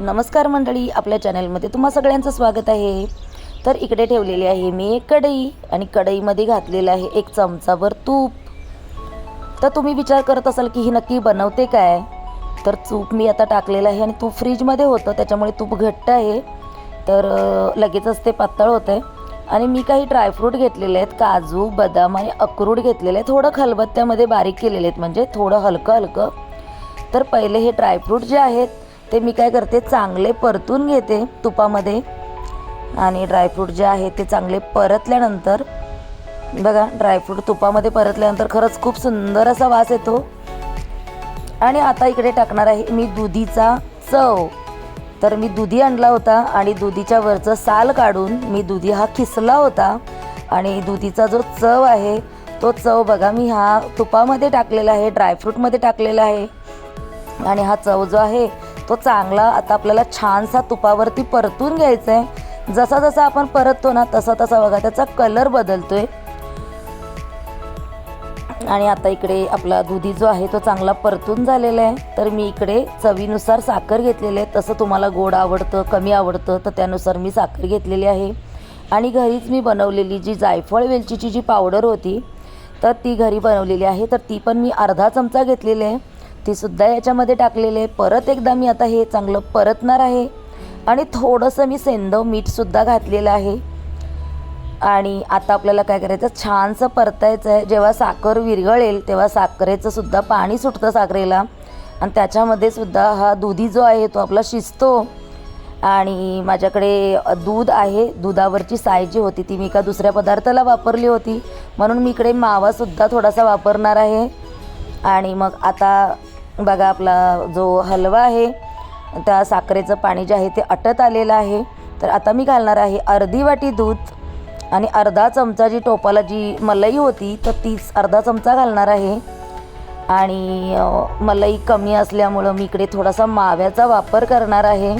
नमस्कार मंडळी आपल्या चॅनलमध्ये तुम्हा सगळ्यांचं स्वागत आहे. तर इकडे ठेवलेली आहे मी एक कढई आणि कढईमध्ये घातलेलं आहे एक चमचाभर तूप. तर तुम्ही विचार करत असाल की ही नक्की बनवते काय? तर तूप मी आता टाकलेलं आहे आणि तूप फ्रीजमध्ये होतं त्याच्यामुळे तूप घट्ट आहे. तर लगेचच ते पातळ होतं आहे आणि मी काही ड्रायफ्रूट घेतलेले आहेत काजू बदाम आणि अक्रोड घेतलेले आहेत. थोडं खलबत्त्यामध्ये बारीक केलेले आहेत म्हणजे थोडं हलकं हलकं तर पहिले हे ड्रायफ्रूट जे आहेत ते मी काय करते चांगले परतून घेते तुपामध्ये. आणि ड्रायफ्रूट जे आहे ते चांगले परतल्यानंतर बघा ड्रायफ्रूट तुपामध्ये परतल्यानंतर खरंच खूप सुंदर असा वास येतो. आणि आता इकडे टाकणार आहे मी दुधीचा चव. तर मी दुधी आणला होता आणि दुधीच्या वरचं साल काढून मी दुधी हा खिसला होता. आणि दुधीचा जो चव आहे तो चव बघा मी हा तुपामध्ये टाकलेला आहे ड्रायफ्रूटमध्ये टाकलेला आहे. आणि हा चव जो आहे तो चांगला आता आपल्याला छानसा तुपावरती परतून घ्यायचा आहे जसा जसा आपण परततो ना तसा तसा बघा त्याचा कलर बदलतोय. आणि आता इकडे आपला दुधी जो आहे तो चांगला परतून झालेला आहे. तर मी इकडे चवीनुसार साखर घेतलेली आहे. तसं तुम्हाला गोड आवडतं कमी आवडतं तर त्यानुसार मी साखर घेतलेली आहे. आणि घरीच मी बनवलेली जी जायफळ वेलचीची जी पावडर होती तर ती घरी बनवलेली आहे. तर ती पण मी अर्धा चमचा घेतलेली आहे. तीसुद्धा याच्यामध्ये टाकलेली आहे. परत एकदा मी आता हे चांगलं परतणार आहे. आणि थोडंसं मी सेंदव मीठसुद्धा घातलेलं आहे. आणि आता आपल्याला काय करायचं? छानसं परतायचं आहे. जेव्हा साखर विरघळेल तेव्हा साखरेचं सुद्धा पाणी सुटतं साखरेला. आणि त्याच्यामध्ये सुद्धा हा दुधी जो आहे तो आपला शिजतो. आणि माझ्याकडे दूध आहे. दुधावरची साय जी होती ती मी एका दुसऱ्या पदार्थाला वापरली होती. म्हणून मी इकडे मावासुद्धा थोडासा वापरणार आहे. आणि मग आता बघा आपला जो हलवा आहे त्या साखरेचं पाणी जे आहे ते अटत आलेलं आहे. तर आता मी घालणार आहे अर्धी वाटी दूध आणि अर्धा चमचा जी टोपाला जी मलाई होती तर तीच अर्धा चमचा घालणार आहे. आणि मलई मलाई कमी असल्यामुळं मी इकडे थोडासा माव्याचा वापर करणार आहे.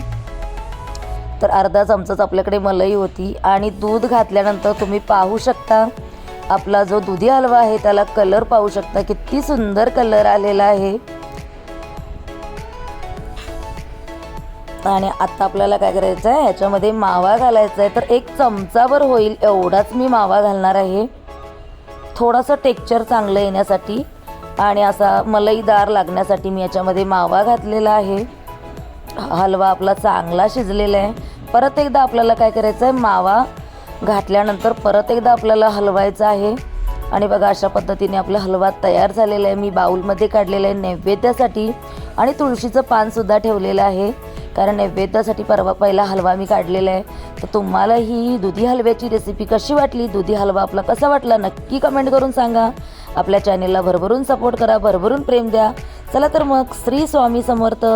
तर अर्धा चमचाच आपल्याकडे मलाई होती आणि दूध घातल्यानंतर तुम्ही पाहू शकता आपला जो दुधी हलवा आहे त्याला कलर पाहू शकता किती सुंदर कलर आलेला आहे. आणि आता आपल्याला काय करायचं आहे? ह्याच्यामध्ये मावा घालायचा आहे. तर एक चमचाभर होईल एवढाच मी मावा घालणार आहे. थोडंसं टेक्चर चांगलं येण्यासाठी आणि असा मलईदार लागण्यासाठी मी याच्यामध्ये मावा घातलेला आहे. हलवा आपला चांगला शिजलेला आहे. परत एकदा आपल्याला काय करायचं आहे? मावा घातल्यानंतर परत एकदा आपल्याला हलवायचा आहे. आणि बघा अशा पद्धतीने आपला हलवा तयार झालेला आहे. मी बाऊलमध्ये काढलेला आहे नैवेद्यासाठी. आणि तुळशीचं पानसुद्धा ठेवलेलं आहे. कारण नैवेद्यासाठी परवा पहिला हलवा मी काढलेला आहे. तर तुम्हाला ही दुधी हलव्याची रेसिपी कशी वाटली? दुधी हलवा आपला कसा वाटला? नक्की कमेंट करून सांगा. आपल्या चॅनेलला भरभरून सपोर्ट करा भरभरून प्रेम द्या. चला तर मग श्री स्वामी समर्थ.